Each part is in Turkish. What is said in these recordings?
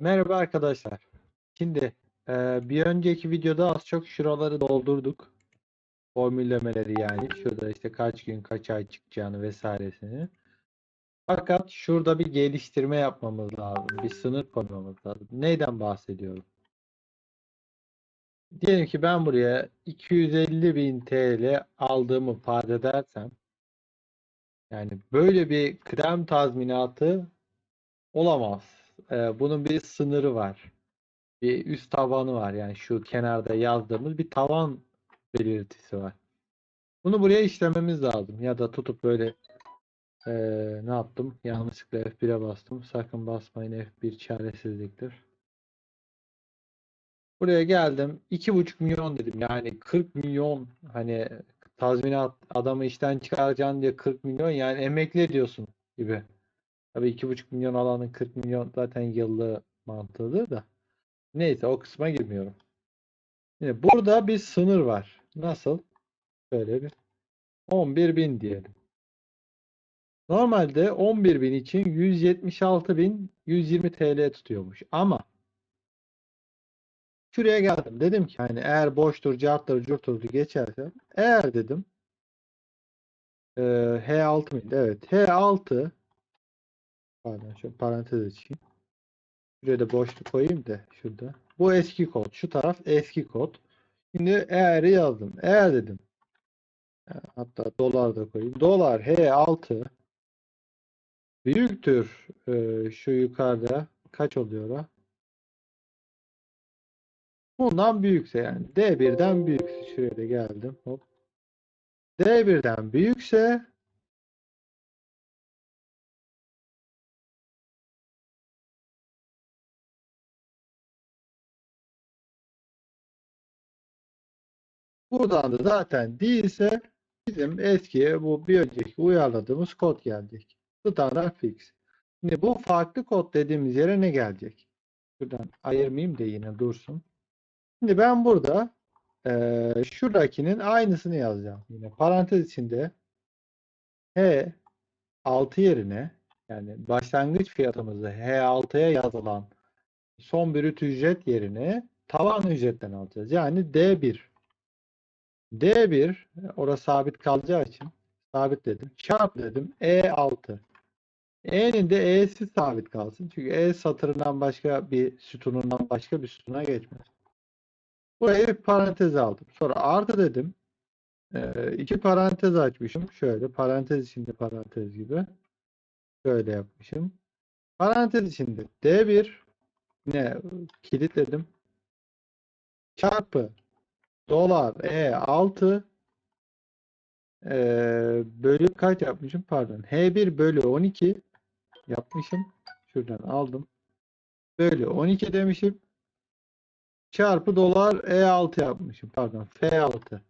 Merhaba arkadaşlar. Şimdi e, bir önceki videoda az çok şuraları doldurduk. Formüllemeleri yani. Şurada işte kaç gün kaç ay çıkacağını vesairesini. Fakat şurada bir geliştirme yapmamız lazım. Bir sınır koymamız lazım. Neyden bahsediyorum? Diyelim ki ben buraya 250.000 TL aldığımı farz edersem yani böyle bir kıdem tazminatı olamaz. E, bunun bir sınırı var. bir üst tabanı var. Yani şu kenarda yazdığımız bir tavan belirtisi var. Bunu buraya işlememiz lazım. Ya da tutup böyle eee, ne yaptım? Yanlışlıkla F1'e bastım. Sakın basmayın F1 çaresizliktir. Buraya geldim. 2,5 milyon dedim. Yani 40 milyon hani tazminat adamı işten çıkaracaksın diye 40 milyon yani emekli ediyorsun gibi. Tabii 2,5 milyon alanın 40 milyon zaten yıllığı mantığıdır da. Neyse o kısma girmiyorum. Şimdi burada bir sınır var. Nasıl? Böyle bir 11.000 diyelim. Normalde 11.000 için 176.120 TL tutuyormuş. Ama şuraya geldim. Dedim ki hani eğer boştur, carttır, curtur geçerse eğer dedim e, H6 mıydı? Evet. H6 pardon şu parantez açayım. Şuraya da boşluk koyayım da şurada. Bu eski kod. Şu taraf eski kod. Şimdi eğer'i yazdım. Eğer dedim Hatta dolar da koyayım. Dolar H6 büyüktür e, şu yukarıda kaç oluyor o? Bundan büyükse yani D1'den büyükse şuraya da geldim. Hop. D1'den büyükse buradan da zaten değilse bizim eski bu bir önceki uyarladığımız kod gelecek. Standart fix. Şimdi bu farklı kod dediğimiz yere ne gelecek? Şuradan ayırmayayım da yine dursun. Şimdi ben burada eee şuradakinin aynısını yazacağım. Yine parantez içinde H 6 yerine yani başlangıç fiyatımızı H6'ya yazılan son brüt ücret yerine tavan ücretten alacağız. Yani D1. D1 orası sabit kalacağı için sabit dedim. Çarp dedim E6. E'nin de E'si sabit kalsın. Çünkü E satırından başka bir sütunundan başka bir sütuna geçmez. Buraya bir parantez aldım. Sonra artı dedim. Ee, iki parantez açmışım. Şöyle parantez içinde parantez gibi. Şöyle yapmışım. Parantez içinde D1 ne kilitledim. Çarpı dolar E6 ee, bölü kaç yapmışım? Pardon. H1 bölü 12 yapmışım. Şuradan aldım. Bölü 12 demişim. Çarpı dolar E6 yapmışım. Pardon. F6.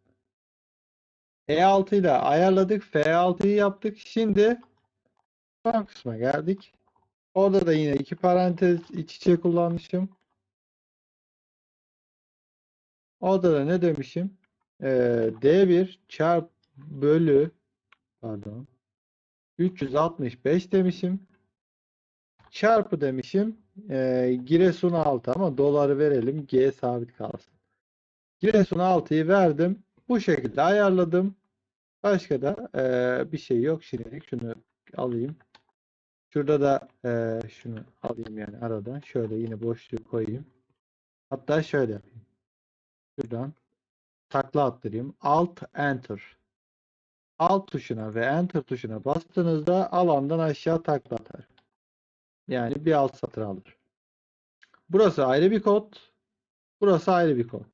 E6 ile ayarladık. F6'yı yaptık. Şimdi son kısma geldik. Orada da yine iki parantez iç içe kullanmışım. Orada da ne demişim? Ee, D1 çarp bölü pardon 365 demişim. Çarpı demişim. E, Giresun 6 ama doları verelim. G sabit kalsın. Giresun 6'yı verdim. Bu şekilde ayarladım. Başka da e, bir şey yok. Şimdilik şunu alayım. Şurada da e, şunu alayım yani aradan. Şöyle yine boşluğu koyayım. Hatta şöyle yapayım. Şuradan takla attırayım. Alt Enter. Alt tuşuna ve Enter tuşuna bastığınızda alandan aşağı takla atar. Yani bir alt satır alır. Burası ayrı bir kod. Burası ayrı bir kod.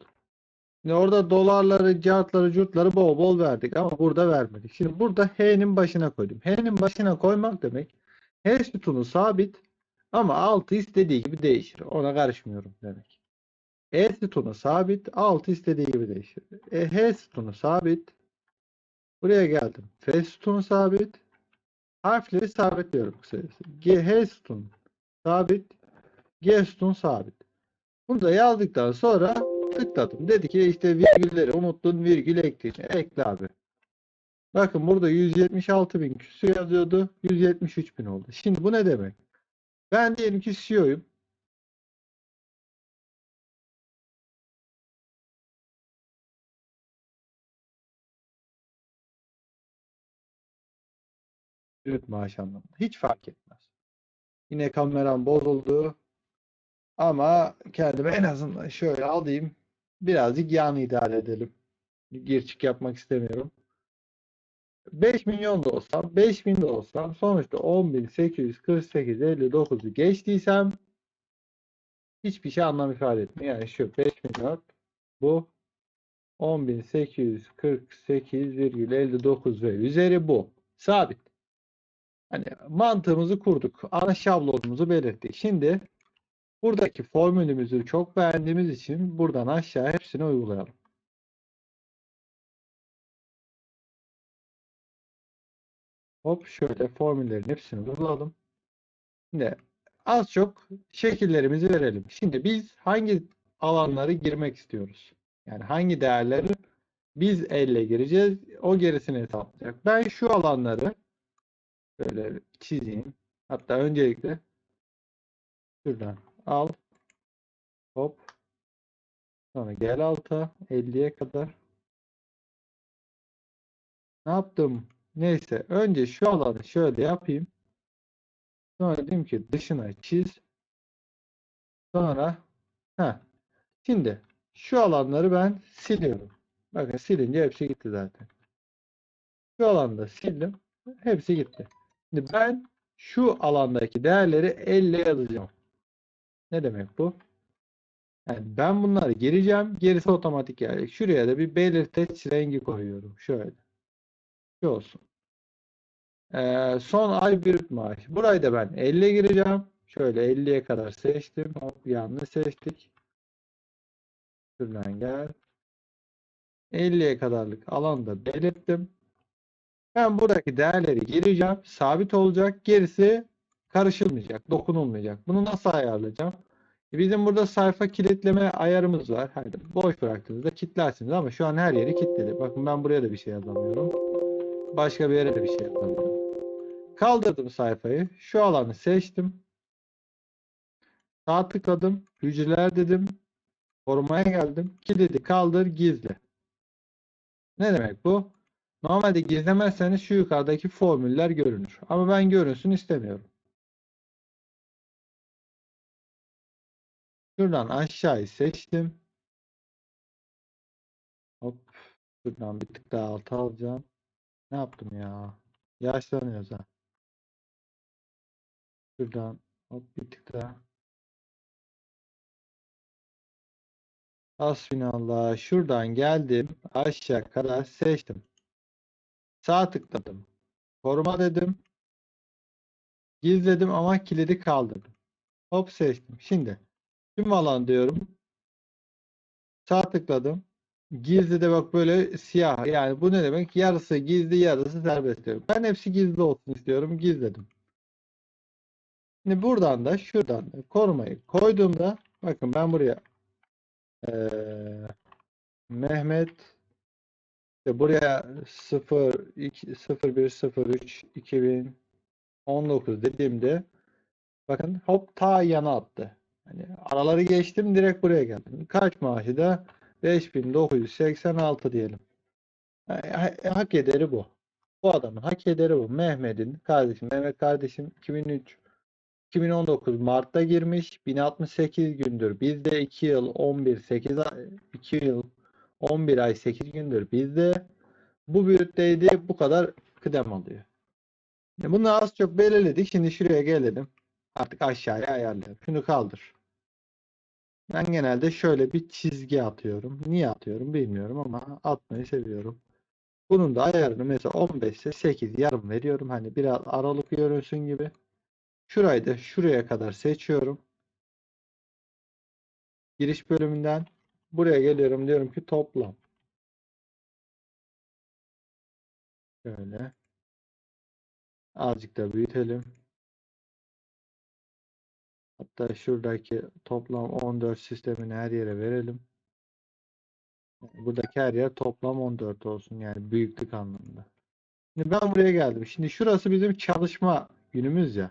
Şimdi orada dolarları, cartları, curtları bol bol verdik ama burada vermedik. Şimdi burada H'nin başına koydum. H'nin başına koymak demek H sütunu sabit ama altı istediği gibi değişir. Ona karışmıyorum demek. E sütunu sabit, altı istediği gibi değişir. E, H sütunu sabit. Buraya geldim. F sütunu sabit. Harfleri sabitliyorum kısacası. G, H sütun sabit. G sütun sabit. Bunu da yazdıktan sonra tıkladım. Dedi ki işte virgülleri unuttun virgül ekle. Ekle abi. Bakın burada 176 bin küsur yazıyordu. 173 bin oldu. Şimdi bu ne demek? Ben diyelim ki CEO'yum. Brüt maaş anlamında. Hiç fark etmez. Yine kameram bozuldu. Ama kendime en azından şöyle alayım. Birazcık yan idare edelim. Gir çık yapmak istemiyorum. 5 milyon da olsam, 5 bin de olsam sonuçta 10.848.59'u geçtiysem hiçbir şey anlam ifade etmiyor. Yani şu 5 milyon bu 10.848,59 ve üzeri bu. Sabit. Hani mantığımızı kurduk. Ana şablonumuzu belirttik. Şimdi buradaki formülümüzü çok beğendiğimiz için buradan aşağı hepsini uygulayalım. Hop şöyle formüllerin hepsini uyguladım. Şimdi az çok şekillerimizi verelim. Şimdi biz hangi alanları girmek istiyoruz? Yani hangi değerleri biz elle gireceğiz. O gerisini hesaplayacak. Ben şu alanları böyle çizeyim. Hatta öncelikle şuradan al. Hop. Sonra gel alta 50'ye kadar. Ne yaptım? Neyse. Önce şu alanı şöyle yapayım. Sonra dedim ki dışına çiz. Sonra ha. Şimdi şu alanları ben siliyorum. Bakın silince hepsi gitti zaten. Şu alanda sildim. Hepsi gitti. Şimdi ben şu alandaki değerleri elle yazacağım. Ne demek bu? Yani ben bunları gireceğim. Gerisi otomatik gelecek. Şuraya da bir belirteç rengi koyuyorum. Şöyle. Şu olsun. Ee, son ay brüt maaş. Burayı da ben 50 gireceğim. Şöyle 50'ye kadar seçtim. Hop yanlış seçtik. Şuradan gel. 50'ye kadarlık alanda belirttim. Ben buradaki değerleri gireceğim. Sabit olacak. Gerisi karışılmayacak. Dokunulmayacak. Bunu nasıl ayarlayacağım? E, Bizim burada sayfa kilitleme ayarımız var. Hani boş bıraktığınızda kilitlersiniz ama şu an her yeri kilitledi. Bakın ben buraya da bir şey yazamıyorum. Başka bir yere de bir şey yazamıyorum. Kaldırdım sayfayı. Şu alanı seçtim. Sağ tıkladım. Hücreler dedim. Korumaya geldim. Kilidi kaldır gizle. Ne demek bu? Normalde gizlemezseniz şu yukarıdaki formüller görünür. Ama ben görünsün istemiyorum. Şuradan aşağıyı seçtim. Hop. Şuradan bir tık daha alta alacağım. Ne yaptım ya? Yaşlanıyoruz ha. Şuradan hop bir tık daha. Hasbinallah. Şuradan geldim. Aşağı kadar seçtim. Sağ tıkladım. Koruma dedim. Gizledim ama kilidi kaldırdım. Hop seçtim. Şimdi tüm alan diyorum. Sağ tıkladım. Gizli de bak böyle siyah. Yani bu ne demek? Yarısı gizli, yarısı serbest diyorum. Ben hepsi gizli olsun istiyorum. Gizledim. Şimdi buradan da şuradan da korumayı koyduğumda bakın ben buraya eee, Mehmet buraya 0 2 01 03 2019 dediğimde bakın hop ta yana attı. Hani araları geçtim direkt buraya geldim. Kaç maaşı da 5986 diyelim. Ha- ha- Hak ederi bu. Bu adamın hak ederi bu. Mehmet'in kardeşim. Mehmet kardeşim 2003 2019 Mart'ta girmiş. 1068 gündür. Bizde 2 yıl 11 8 ay 2 yıl 11 ay 8 gündür. Bizde bu büyütteydi bu kadar kıdem alıyor. Ya Bunu az çok belirledik. Şimdi şuraya gelelim. Artık aşağıya ayarlayalım. Şunu kaldır. Ben genelde şöyle bir çizgi atıyorum. Niye atıyorum bilmiyorum ama atmayı seviyorum. Bunun da ayarını mesela 15 ise 8 yarım veriyorum. Hani biraz aralık görünsün gibi. Şurayı da şuraya kadar seçiyorum. Giriş bölümünden buraya geliyorum. Diyorum ki toplam. Şöyle. Azıcık da büyütelim. Hatta şuradaki toplam 14 sistemini her yere verelim. Buradaki her yer toplam 14 olsun yani büyüklük anlamında. Şimdi ben buraya geldim. Şimdi şurası bizim çalışma günümüz ya.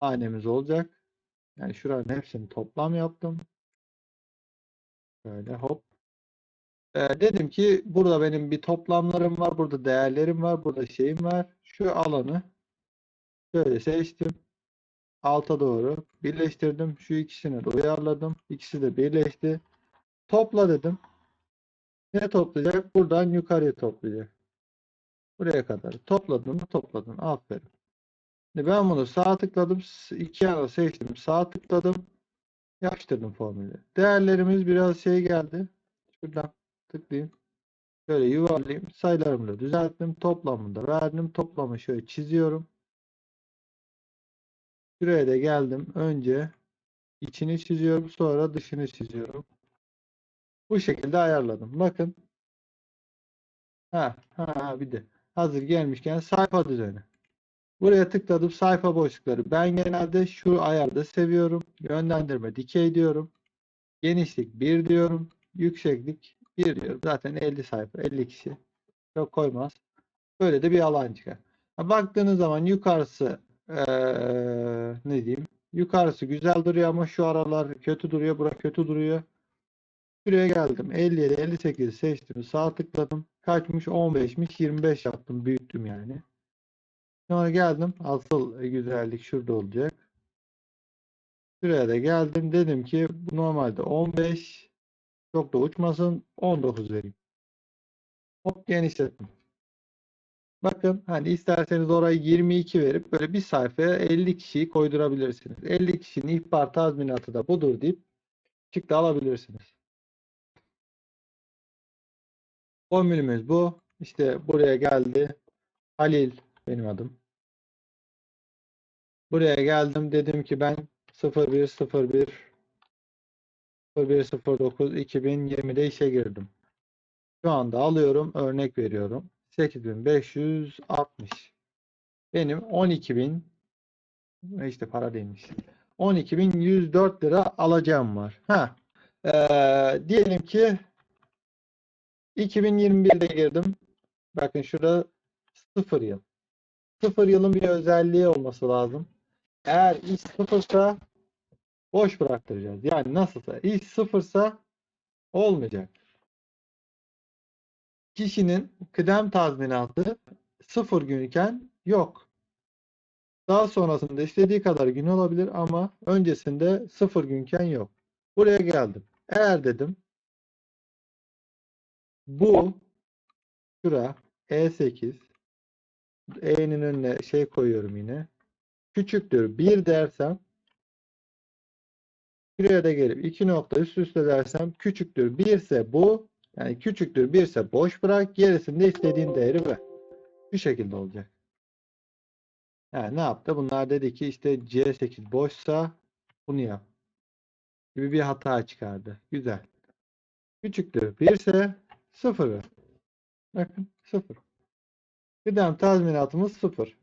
Hanemiz olacak. Yani şuranın hepsini toplam yaptım. Böyle hop. Ee, dedim ki burada benim bir toplamlarım var. Burada değerlerim var. Burada şeyim var. Şu alanı şöyle seçtim. Alta doğru birleştirdim. Şu ikisini de uyarladım. İkisi de birleşti. Topla dedim. Ne toplayacak? Buradan yukarıya toplayacak. Buraya kadar. Topladın mı? Topladın. Aferin. Şimdi ben bunu sağ tıkladım. iki yana seçtim. Sağ tıkladım. Yapıştırdım formülü. Değerlerimiz biraz şey geldi. Şuradan tıklayayım. Şöyle yuvarlayayım. Sayılarımı da düzelttim. Toplamını da verdim. Toplamı şöyle çiziyorum. Şuraya da geldim. Önce içini çiziyorum. Sonra dışını çiziyorum. Bu şekilde ayarladım. Bakın. Ha, ha bir de. Hazır gelmişken sayfa düzeni. Buraya tıkladım sayfa boşlukları. Ben genelde şu ayarda seviyorum. Yönlendirme dikey diyorum. Genişlik 1 diyorum. Yükseklik 1 diyorum. Zaten 50 sayfa 50 kişi. Çok koymaz. Böyle de bir alan çıkar. Baktığınız zaman yukarısı eee, ne diyeyim? Yukarısı güzel duruyor ama şu aralar kötü duruyor. Bura kötü duruyor. Şuraya geldim. 57, 58 seçtim. Sağ tıkladım. Kaçmış? 15'miş. 25 yaptım. Büyüttüm yani. Sonra geldim. Asıl güzellik şurada olacak. Şuraya da geldim. Dedim ki bu normalde 15. Çok da uçmasın. 19 vereyim. Hop genişlettim. Bakın hani isterseniz orayı 22 verip böyle bir sayfaya 50 kişiyi koydurabilirsiniz. 50 kişinin ihbar tazminatı da budur deyip çıktı alabilirsiniz. Formülümüz bu. İşte buraya geldi. Halil benim adım. Buraya geldim dedim ki ben 0101 0109 2020'de işe girdim. Şu anda alıyorum örnek veriyorum. 8560 benim 12000 işte para değilmiş. 12104 lira alacağım var. Ha. Ee, diyelim ki 2021'de girdim. Bakın şurada 0 yıl. 0 yılın bir özelliği olması lazım. Eğer iş sıfırsa boş bıraktıracağız. Yani nasılsa iş sıfırsa olmayacak. Kişinin kıdem tazminatı sıfır gün iken yok. Daha sonrasında istediği kadar gün olabilir ama öncesinde sıfır günken yok. Buraya geldim. Eğer dedim bu şura E8 E'nin önüne şey koyuyorum yine. Küçüktür 1 dersem Şuraya da gelip iki nokta üst üste dersem küçüktür 1 ise bu yani küçüktür 1 ise boş bırak gerisinde istediğin değeri ver. Bu şekilde olacak. Yani ne yaptı? Bunlar dedi ki işte C8 boşsa bunu yap. Gibi bir hata çıkardı. Güzel. Küçüktür 1 ise 0 ver. Bakın 0. Kıdem tazminatımız 0.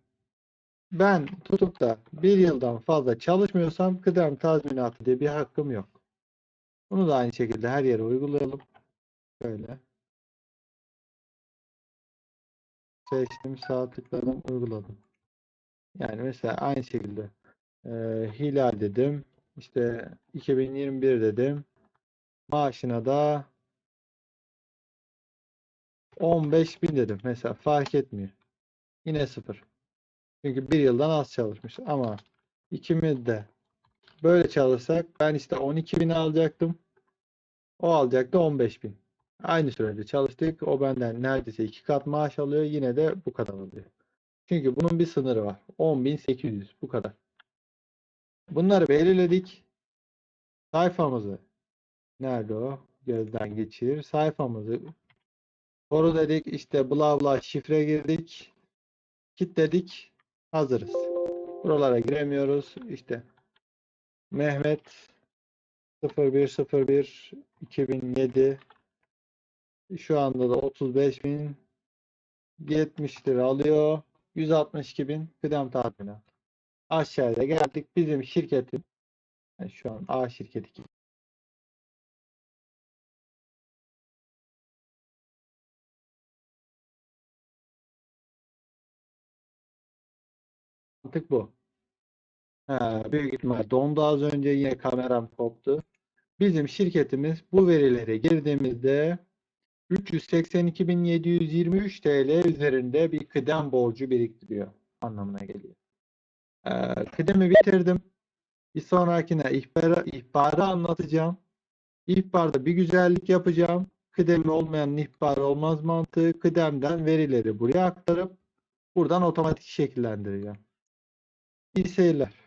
Ben tutup da bir yıldan fazla çalışmıyorsam kıdem tazminatı diye bir hakkım yok. Bunu da aynı şekilde her yere uygulayalım. Şöyle. Seçtim, sağ tıkladım, uyguladım. Yani mesela aynı şekilde e, Hilal dedim. İşte 2021 dedim. Maaşına da 15.000 dedim. Mesela fark etmiyor. Yine sıfır. Çünkü bir yıldan az çalışmış. Ama ikimiz de böyle çalışsak ben işte 12.000 alacaktım. O alacaktı 15.000. Aynı sürede çalıştık. O benden neredeyse iki kat maaş alıyor. Yine de bu kadar alıyor. Çünkü bunun bir sınırı var. 10.800 bu kadar. Bunları belirledik. Sayfamızı nerede o? Gözden geçir. Sayfamızı koru dedik. İşte bla bla şifre girdik. Kilitledik. Hazırız. Buralara giremiyoruz. İşte Mehmet 0101 2007 şu anda da 35.070 lira alıyor. 162.000 kıdem tazminat. Aşağıya geldik. Bizim şirketin yani şu an A şirketi Mantık bu. Ha, büyük ihtimal dondu az önce yine kameram koptu. Bizim şirketimiz bu verileri girdiğimizde 382.723 TL üzerinde bir kıdem borcu biriktiriyor anlamına geliyor. Ee, kıdemi bitirdim. Bir sonrakine ihbara, ihbarı anlatacağım. İhbarda bir güzellik yapacağım. Kıdemi olmayan ihbar olmaz mantığı. Kıdemden verileri buraya aktarıp buradan otomatik şekillendireceğim. İyi seyirler.